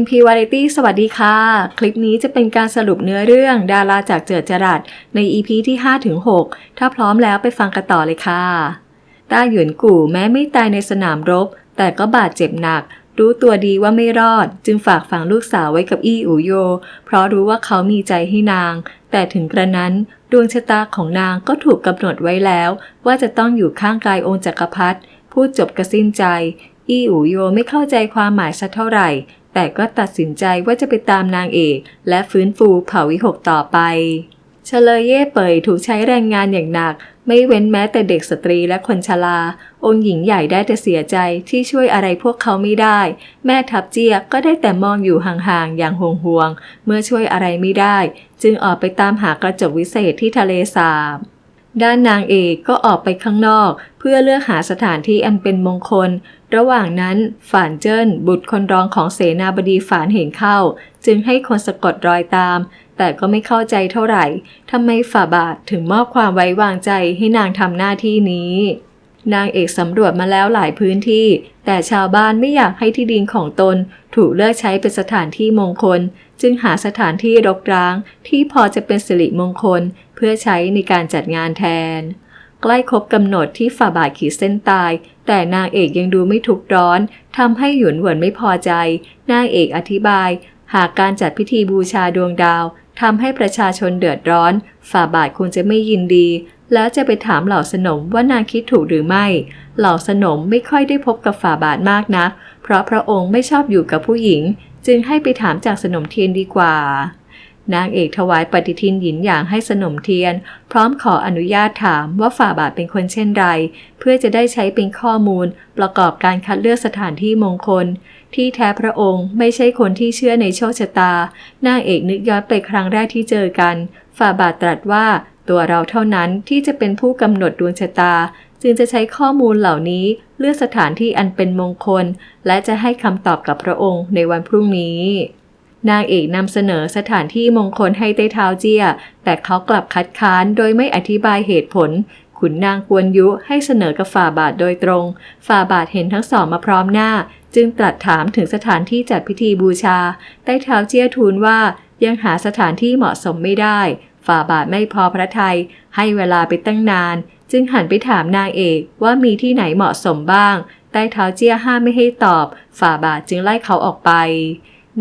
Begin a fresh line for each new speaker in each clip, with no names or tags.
MP Variety สวัสดีค่ะ คลิปนี้จะเป็นการสรุปเนื้อเรื่องดาราจากเจิดจรัสใน EP ที่ 5-6 ถ้าพร้อมแล้วไปฟังกันต่อเลยค่ะต้าหยวนกู่แม้ไม่ตายในสนามรบ แต่ก็บาดเจ็บหนัก รู้ตัวดีว่าไม่รอด จึงฝากฝังลูกสาวไว้กับอี้อูโย เพราะรู้ว่าเขามีใจให้นาง แต่ถึงกระนั้นดวงชะตาของนางก็ถูกกำหนดไว้แล้ว ว่าจะต้องอยู่ข้างกายองค์จักรพรรดิพูดจบกระสิ้นใจ อี้อูโยไม่เข้าใจความหมายสักเท่าไหร่ แต่ก็ตัดสินใจว่าจะไปตามนางเอก และฟื้นฟูเผ่าวิหกต่อไปเฉลยเย่เปยถูกใช้แรงงานอย่างหนัก ไม่เว้นแม้แต่เด็กสตรีและคนชรา องค์หญิงใหญ่ได้แต่เสียใจที่ช่วยอะไรพวกเขาไม่ได้ แม่ทัพเจียก็ได้แต่มองอยู่ห่างๆ อย่างห่วงๆ เมื่อช่วยอะไรไม่ได้ จึงออกไปตามหากระจกวิเศษที่ทะเลสาบ ด้านนางเอกก็ออกไปข้างนอก เพื่อเลือกหาสถานที่อันเป็นมงคล ระหว่างนั้นฝานเจิ้น บุตรคนรองของเสนาบดีฝานเห็นเข้า จึงให้คนสะกดรอยตาม แต่ก็ไม่เข้าใจเท่าไหร่ทำไมฝ่าบาทถึงมอบความไว้วางใจให้นางทำหน้าที่นี้ นางเอกสำรวจมาแล้วหลายพื้นที่ แต่ชาวบ้านไม่อยากให้ที่ดินของตน ถูกเลือกใช้เป็นสถานที่มงคล จึงหาสถานที่รกร้าง ที่พอจะเป็นสิริมงคล เพื่อใช้ในการจัดงานแทน ใกล้ครบกำหนดที่ฝ่าบาทขีดเส้นตาย แต่นางเอกยังดูไม่ทุกร้อนทำให้หยวนเหวินไม่พอใจ นางเอกอธิบาย หากการจัดพิธีบูชาดวงดาวทำให้ประชาชนเดือดร้อน ฝ่าบาทคงจะไม่ยินดี แล้วจะไปถามเหล่าสนมว่านางคิดถูกหรือไม่ เหล่าสนมไม่ค่อยได้พบกับฝ่าบาทมากนัก เพราะพระองค์ไม่ชอบอยู่กับผู้หญิง จึงให้ไปถามจากสนมเทียนดีกว่า นางเอกถวายปฏิทินหยินอย่างให้สนมเทียน พร้อมขออนุญาตถามว่าฝ่าบาทเป็นคนเช่นไร เพื่อจะได้ใช้เป็นข้อมูล ประกอบการคัดเลือกสถานที่มงคลที่แท้พระองค์ไม่ใช่คนที่เชื่อในโชคชะตา นางเอกนึกย้อนไปครั้งแรกที่เจอกัน ฝ่าบาทตรัสว่า ตัวเราเท่านั้นที่จะเป็นผู้กำหนดดวงชะตา จึงจะใช้ข้อมูลเหล่านี้เลือกสถานที่อันเป็นมงคล และจะให้คำตอบกับพระองค์ในวันพรุ่งนี้ นางเอกนำเสนอสถานที่มงคลให้ใต้เท้าเจีย แต่เขากลับคัดค้านโดยไม่อธิบายเหตุผล ขุนนางกวนยุให้เสนอกับฝ่าบาทโดยตรง ฝ่าบาทเห็นทั้งสองมาพร้อมหน้า จึงตรัสถามถึงสถานที่จัดพิธีบูชา ใต้เท้าเจียทูลว่ายังหาสถานที่เหมาะสมไม่ได้ ฝ่าบาทไม่พอพระทัยให้เวลาไปตั้งนาน จึงหันไปถามนางเอกว่ามีที่ไหนเหมาะสมบ้าง ใต้เท้าเจี้ยห้ามไม่ให้ตอบ ฝ่าบาทจึงไล่เขาออกไป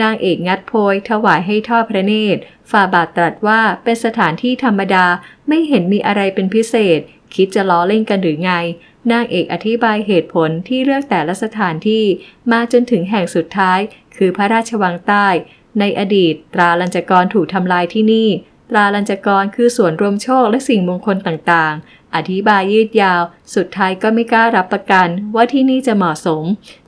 นางเอกงัดโพยถวายให้ทอดพระเนตร ฝ่าบาทตรัสว่าเป็นสถานที่ธรรมดาไม่เห็นมีอะไรเป็นพิเศษ คิดจะล้อเล่นกันหรือไงนางเอกอธิบายเหตุผลที่เลือกแต่ละสถานที่มาจนถึงแห่งสุดท้าย คือพระราชวังใต้ ในอดีตตราลัญจกรถูกทำลายที่นี่ ตราลัญจกรคือส่วนรวมโชคและสิ่งมงคลต่างๆ อธิบายยืดยาว สุดท้ายก็ไม่กล้ารับประกันว่าที่นี่จะเหมาะสม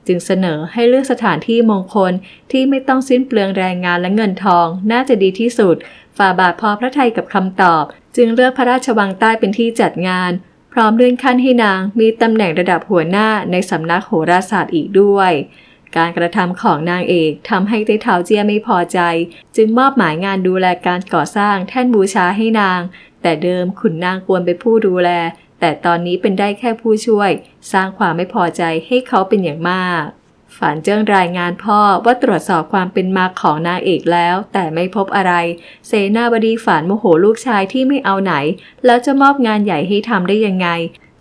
จึงเสนอให้เลือกสถานที่มงคลที่ไม่ต้องสิ้นเปลืองแรงงานและเงินทอง น่าจะดีที่สุด ฝ่าบาทพอพระทัยกับคำตอบ จึงเลือกพระราชวังใต้เป็นที่จัดงาน พร้อมเลื่อนขั้นให้นางมีตำแหน่งระดับหัวหน้าในสำนักโหราศาสตร์อีกด้วย การกระทำของนางเอกทำให้ไต้เท้าเจียไม่พอใจ จึงมอบหมายงานดูแลการก่อสร้างแท่นบูชาให้นาง แต่เดิมขุนนางควรเป็นผู้ดูแล แต่ตอนนี้เป็นได้แค่ผู้ช่วย สร้างความไม่พอใจให้เขาเป็นอย่างมากฝานเจิ้งรายงานพ่อว่าตรวจสอบความเป็นมาของนางเอกแล้ว แต่ไม่พบอะไรเสนาบดีฝานโมโหลูกชายที่ไม่เอาไหน แล้วจะมอบงานใหญ่ให้ทำได้ยังไง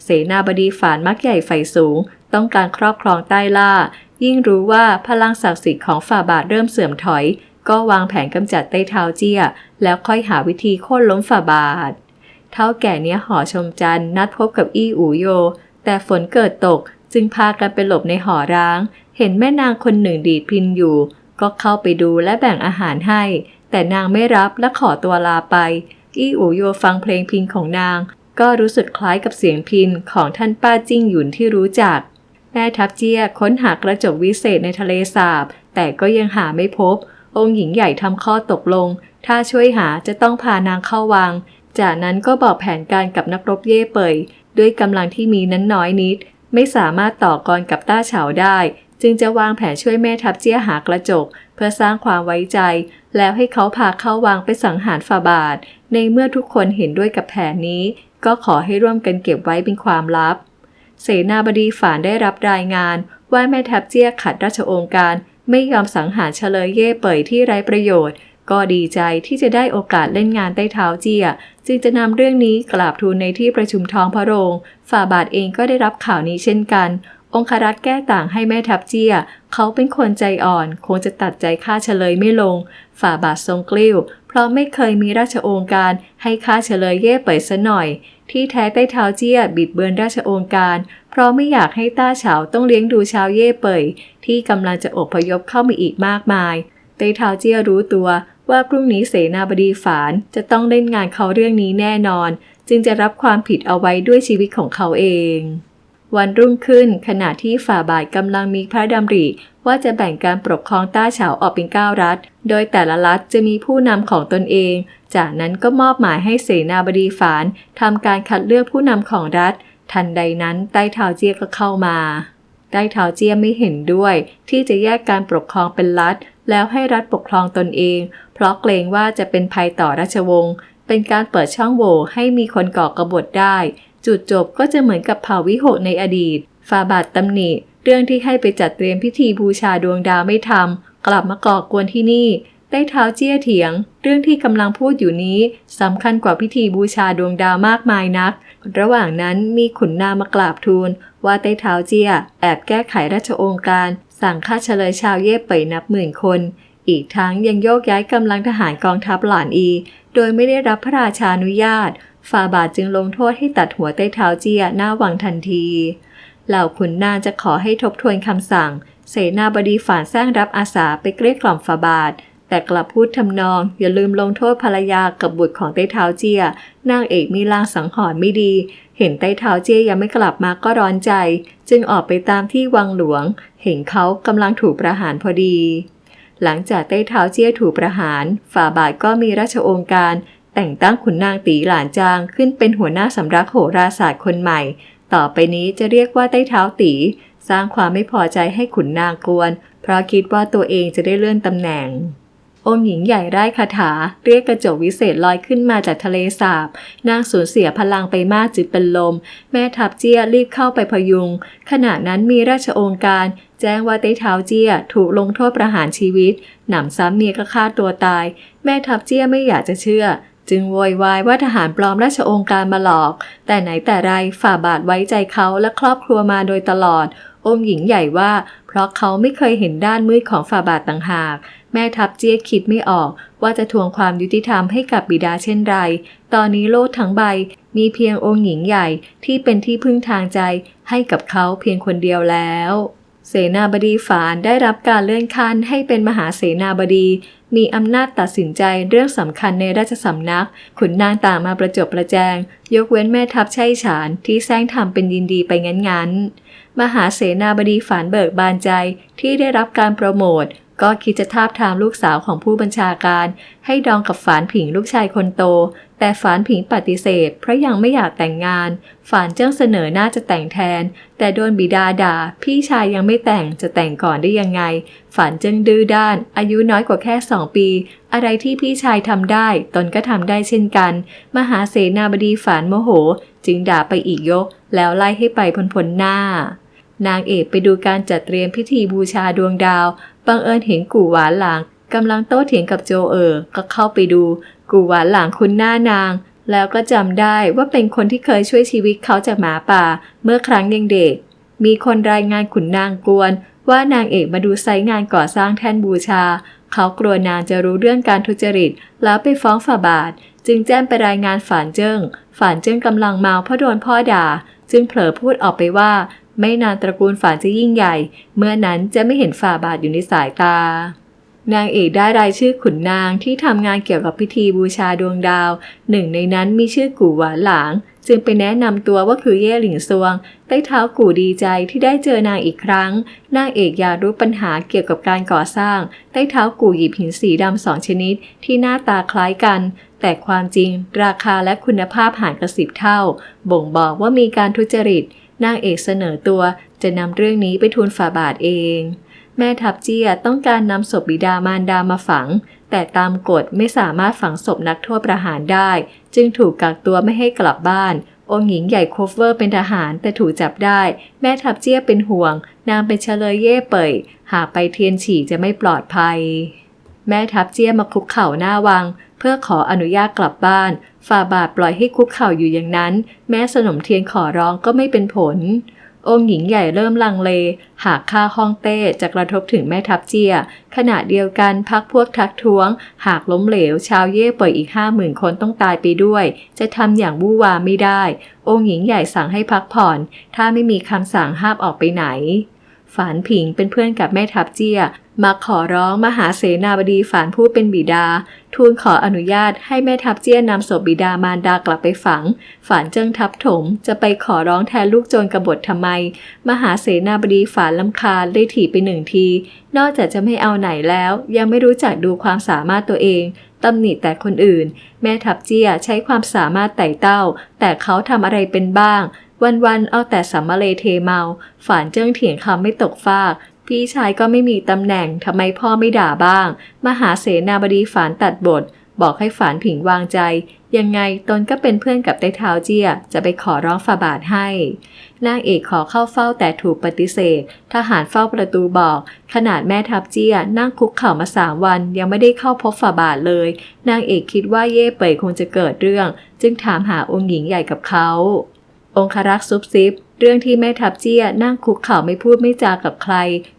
เสนาบดีฝานมักใหญ่ไฟสูง ต้องการครอบครองใต้ล่า ยิ่งรู้ว่าพลังศักดิ์สิทธิ์ของฝ่าบาทเริ่มเสื่อมถอย ก็วางแผนกำจัดไต้เท้าเจี้ย แล้วค่อยหาวิธีโค่นล้มฝ่าบาท เท่าแก่เนี้ยหอชมจันนัดพบกับอี้อูโย แต่ฝนเกิดตกจึงพากันไปหลบในหอร้าง เห็นแม่นางคนหนึ่งดีดพินอยู่ ก็เข้าไปดูและแบ่งอาหารให้ แต่นางไม่รับและขอตัวลาไป อี้อูโยฟังเพลงพินของนาง ก็รู้สึกคล้ายกับเสียงพินของท่านป้าจิ้งหยุนที่รู้จัก แม่ทัพเจี้ยค้นหากระจกวิเศษในทะเลสาบ แต่ก็ยังหาไม่พบ องค์หญิงใหญ่ทำข้อตกลง ถ้าช่วยหาจะต้องพานางเข้าวัง จากนั้นก็บอกแผนการกับนักรบเย่เป่ยด้วยกำลังที่มีนั้นน้อยนิด ไม่สามารถต่อกรกับต้าเฉาได้ จึงจะวางแผนช่วยแม่ทัพเจี้ยหากระจก เพื่อสร้างความไว้ใจ แล้วให้เขาพาเข้าวังไปสังหารฝาบาท ในเมื่อทุกคนเห็นด้วยกับแผนนี้ ก็ขอให้ร่วมกันเก็บไว้เป็นความลับ เสนาบดีฝานได้รับรายงาน ว่าแม่ทัพเจี้ยขัดราชองค์การ ไม่ยอมสังหารเฉลยเย่เป่ยที่ไร้ประโยชน์ ก็ดีใจที่จะได้โอกาสเล่นงานใต้เท้าเจีย จึงจะนำเรื่องนี้กราบทูลในที่ประชุมท้องพระโรง ฝ่าบาทเองก็ได้รับข่าวนี้เช่นกัน องครักษ์แก้ต่างให้แม่ทัพเจีย เขาเป็นคนใจอ่อน คงจะตัดใจฆ่าเฉลยไม่ลง ฝ่าบาททรงกลิ้ว เพราะไม่เคยมีราชองค์การให้ฆ่าเฉลยเย่เป่ยซะหน่อย ที่แท้ใต้เท้าเจี้ยบิดเบือนราชโองการ เพราะไม่อยากให้ต้าเฉาต้องเลี้ยงดูชาวเย่เป่ยที่กำลังจะอพยพเข้ามาอีกมากมายใต้เท้าเจี้ยรู้ตัวว่าพรุ่งนี้เสนาบดีฝานจะต้องเล่นงานเขาเรื่องนี้แน่นอน จึงจะรับความผิดเอาไว้ด้วยชีวิตของเขาเอง วันรุ่งขึ้น ขณะที่ฝ่าบาทกำลังมีพระดำริ ว่าจะแบ่งการปกครองต้าเฉาออกเป็นเก้ารัฐ โดยแต่ละรัฐจะมีผู้นำของตนเอง จากนั้นก็มอบหมายให้เสนาบดีฝานทำการคัดเลือกผู้นำของรัฐ ทันใดนั้นใต้เท้าเจียก็เข้ามาใต้เท้าเจียไม่เห็นด้วย ที่จะแยกการปกครองเป็นรัฐ แล้วให้รัฐปกครองตนเอง เพราะเกรงว่าจะเป็นภัยต่อราชวงศ์เป็นการเปิดช่องโหว่ให้มีคนก่อกบฏได้ จุดจบก็จะเหมือนกับเผ่าวิหกในอดีต ฟาบาทตำหนิ เรื่องที่ให้ไปจัดเตรียมพิธีบูชาดวงดาวไม่ทำกลับมาก่อกวนที่นี่ ได้เท้าเจี้ยเถียง เรื่องที่กำลังพูดอยู่นี้สำคัญกว่าพิธีบูชาดวงดาวมากมายนัก ระหว่างนั้นมีขุนนางมากราบทูล ว่าใต้เท้าเจี้ย แอบแก้ไขราชองค์การ สั่งฆ่าเฉลยชาวเย่ไปนับหมื่นคน อีกทั้งยังโยกย้ายกำลังทหารกองทัพหลานอี โดยไม่ได้รับพระราชานุญาต ฟาบาทจึงลงโทษให้ตัดหัวใต้เท้าเจียหน้าวังทันทีเหล่าขุนนางจะขอให้ทบทวนคำสั่ง เสนาบดีฝานสร้างรับอาสาไปเกลี้ยกล่อมฟาบาท แต่กลับพูดทำนอง อย่าลืมลงโทษภรรยากับบุตรของใต้เท้าเจียนางเอกมีลางสังหรณ์ไม่ดี เห็นใต้เท้าเจียยังไม่กลับมาก็ร้อนใจ จึงออกไปตามที่วังหลวง เห็นเขากำลังถูกประหารพอดี หลังจากใต้เท้าเจี้ยถูกประหาร ฝ่าบาทก็มีราชโองการ แต่งตั้งขุนนางตีหลานจางขึ้นเป็นหัวหน้าสำนักโหราศาสตร์คนใหม่ ต่อไปนี้จะเรียกว่าใต้เท้าตี สร้างความไม่พอใจให้ขุนนางกวน เพราะคิดว่าตัวเองจะได้เลื่อนตำแหน่งองค์หญิงใหญ่ไร้คาถา เรียกกระจกวิเศษลอยขึ้นมาจากทะเลสาบ นางสูญเสียพลังไปมากจึงเป็นลม แม่ทัพเจี้ยรีบเข้าไปพยุง ขณะนั้นมีราชโองการ แจ้งว่าไต้เท้าเจี้ยถูกลงโทษประหารชีวิต หนำซ้ำเมียก็ฆ่าตัวตาย แม่ทัพเจี้ยไม่อยากจะเชื่อ จึงโวยวายว่าทหารปลอมราชองการมาหลอก แต่ไหนแต่ไรฝ่าบาทไว้ใจเขาและครอบครัวมาโดยตลอด องค์หญิงใหญ่ว่า เพราะเขาไม่เคยเห็นด้านมืดของฝ่าบาทต่างหาก แม่ทัพเจี้ยคิดไม่ออก ว่าจะทวงความยุติธรรมให้กับบิดาเช่นไร ตอนนี้โลกทั้งใบมีเพียงองค์หญิงใหญ่ที่เป็นที่พึ่งทางใจให้กับเขาเพียงคนเดียวแล้ว เสนาบดีฝานได้รับการเลื่อนขั้นให้เป็นมหาเสนาบดี มีอำนาจตัดสินใจเรื่องสำคัญในราชสำนัก ขุนนางต่างมาประจบประแจง ยกเว้นแม่ทัพชัยฉานที่แซงทำเป็นยินดีไปงั้นๆ มหาเสนาบดีฝานเบิกบานใจที่ได้รับการโปรโมท ก็คิดจะทาบทามลูกสาวของผู้บัญชาการ ให้ดองกับฝานผิงลูกชายคนโต แต่ฝานผิงปฏิเสธ เพราะยังไม่อยากแต่งงาน ฝานเจ้าเสนอหน้าจะแต่งแทน แต่โดนบิดาด่า พี่ชายยังไม่แต่งจะแต่งก่อนได้ยังไง ฝานจึงดื้อด้าน อายุน้อยกว่าแค่สองปี อะไรที่พี่ชายทำได้ ตนก็ทำได้เช่นกัน มหาเสนาบดีฝานโมโห จึงด่าไปอีกยก แล้วไล่ให้ไปพ้นพ้นหน้า นางเอกไปดูการจัดเตรียมพิธีบูชาดวงดาว บังเอิญเห็นกู่หวานหลางกำลังโต้เถียงกับโจเออก็เข้าไปดู กู่หวานหลางคุณหน้านาง แล้วก็จำได้ว่าเป็นคนที่เคยช่วยชีวิตเขาจากหมาป่า เมื่อครั้งยังเด็ก มีคนรายงานขุนนางกวน ว่านางเอกมาดูไซต์งานก่อสร้างแท่นบูชา เขากลัวนางจะรู้เรื่องการทุจริต แล้วไปฟ้องฝ่าบาท จึงแจ้งไปรายงานฝานเจิ้งฝานเจิ้งกำลังเมาเพราะโดนพ่อด่า จึงเผลอพูดออกไปว่า ไม่นานตระกูลฝานจะยิ่งใหญ่ เมื่อนั้นจะไม่เห็นฝ่าบาทอยู่ในสายตา นางเอกได้รายชื่อขุนนางที่ทำงานเกี่ยวกับพิธีบูชาดวงดาว หนึ่งในนั้นมีชื่อกู่หวานหลาง จึงไปแนะนำตัวว่าคือเย่หลิงซวง ใต้เท้ากู่ดีใจที่ได้เจอนางอีกครั้ง นางเอกอยากรู้ปัญหาเกี่ยวกับการก่อสร้าง ใต้เท้ากู่หยิบหินสีดำสองชนิด ที่หน้าตาคล้ายกันแต่ความจริง ราคาและคุณภาพห่างกันสิบเท่า บ่งบอกว่ามีการทุจริต นางเอกเสนอตัวจะนำเรื่องนี้ไปทูลฝ่าบาทเอง แม่ทัพเจียต้องการนำศพบิดามารดามาฝัง แต่ตามกฎไม่สามารถฝังศพนักโทษประหารได้ จึงถูกกักตัวไม่ให้กลับบ้านองค์หญิงใหญ่โคฟเวอร์เป็นทหารแต่ถูกจับได้ แม่ทัพเจี้ยเป็นห่วง นางเป็นเฉลยเย่เป่ย หากไปเทียนฉี่จะไม่ปลอดภัย แม่ทัพเจี้ยมาคุกเข่าหน้าวัง เพื่อขออนุญาตกลับบ้าน ฝ่าบาทปล่อยให้คุกเข่าอยู่อย่างนั้น แม้สนมเทียนขอร้องก็ไม่เป็นผล องค์หญิงใหญ่เริ่มลังเล หากค่าห้องเต้จะกระทบถึงแม่ทัพเจีย ขณะเดียวกันพักพวกทักท้วง หากล้มเหลว ชาวเย่ปล่อยอีกห้าหมื่นคนต้องตายไปด้วย จะทำอย่างวู่วามไม่ได้ องค์หญิงใหญ่สั่งให้พักผ่อน ถ้าไม่มีคำสั่งห้ามออกไปไหนฝานผิงเป็นเพื่อนกับแม่ทัพเจีย มาขอร้องมหาเสนาบดีฝานผู้เป็นบิดา ทูลขออนุญาตให้แม่ทัพเจี้ยนำศพบิดามารดากลับไปฝัง ฝานเจิ้งทับถม จะไปขอร้องแทนลูกโจรกบฏทำไม มหาเสนาบดีฝานลำคาญได้ถีบไปหนึ่งที นอกจากจะไม่เอาไหนแล้ว ยังไม่รู้จักดูความสามารถตัวเองตำหนิแต่คนอื่น แม่ทัพเจี้ยใช้ความสามารถไต่เต้า แต่เขาทำอะไรเป็นบ้างวันๆ เอาแต่สัมมาเลเทเมา ฝานเจิ้งเถียงคำไม่ตกฟาก พี่ชายก็ไม่มีตำแหน่งทำไมพ่อไม่ด่าบ้าง มหาเสนาบดีฝานตัดบท บอกให้ฝานผิงวางใจ ยังไงตนก็เป็นเพื่อนกับไต้เท้าเจี้ย จะไปขอร้องฝาบาทให้นางเอกขอเข้าเฝ้าแต่ถูกปฏิเสธ ทหารเฝ้าประตูบอก ขนาดแม่ทัพเจี้ยนั่งคุกเข่ามาสามวัน ยังไม่ได้เข้าพบฝาบาทเลย นางเอกคิดว่าเย่เป่ยคงจะเกิดเรื่อง จึงถามหาองค์หญิงใหญ่กับเขา องครักษ์ซุบซิบ เรื่องที่แม่ทับเจี้ยนั่งคุกเข่าไม่พูดไม่จากับใคร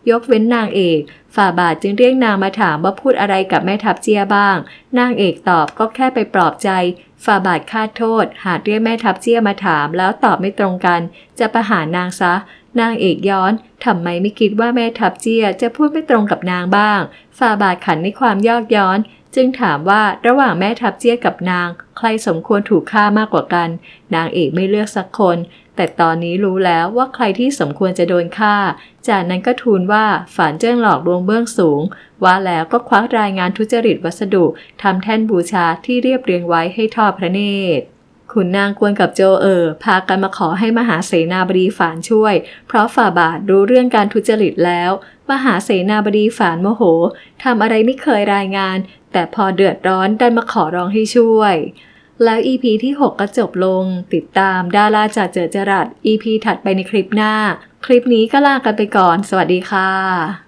ยกเว้นนางเอก ฝ่าบาทจึงเรียกนางมาถามว่าพูดอะไรกับแม่ทับเจี้ยบ้าง นางเอกตอบก็แค่ไปปลอบใจ ฝ่าบาทคาดโทษ หากเรียกแม่ทับเจี้ยมาถามแล้วตอบไม่ตรงกัน จะประหารนางซะ นางเอกย้อนทำไมไม่คิดว่าแม่ทัพเจียจะพูดไม่ตรงกับนางบ้างฝ่าบาทขันในความยอกย้อน จึงถามว่าระหว่างแม่ทัพเจียกับนาง ใครสมควรถูกฆ่ามากกว่ากัน นางเอกไม่เลือกสักคน แต่ตอนนี้รู้แล้วว่าใครที่สมควรจะโดนฆ่า จากนั้นก็ทูลว่าฝานเจิ้งหลอกลวงเบื้องสูง ว่าแล้วก็ควักรายงานทุจริตวัสดุทำแท่นบูชาที่เรียบเรียงไว้ให้ทอดพระเนตร ขุนนางกวนกับโจเออพากันมาขอให้มหาเสนาบดีฝานช่วย เพราะฝ่าบาทรู้เรื่องการทุจริตแล้ว มหาเสนาบดีฝานโมโหทำอะไรไม่เคยรายงาน แต่พอเดือดร้อนดันมาขอร้องให้ช่วย แล้ว EP ที่ 6 ก็จบลง ติดตามดาราจากเจอจรัส EP ถัดไปในคลิปหน้า คลิปนี้ก็ลากันไปก่อน สวัสดีค่ะ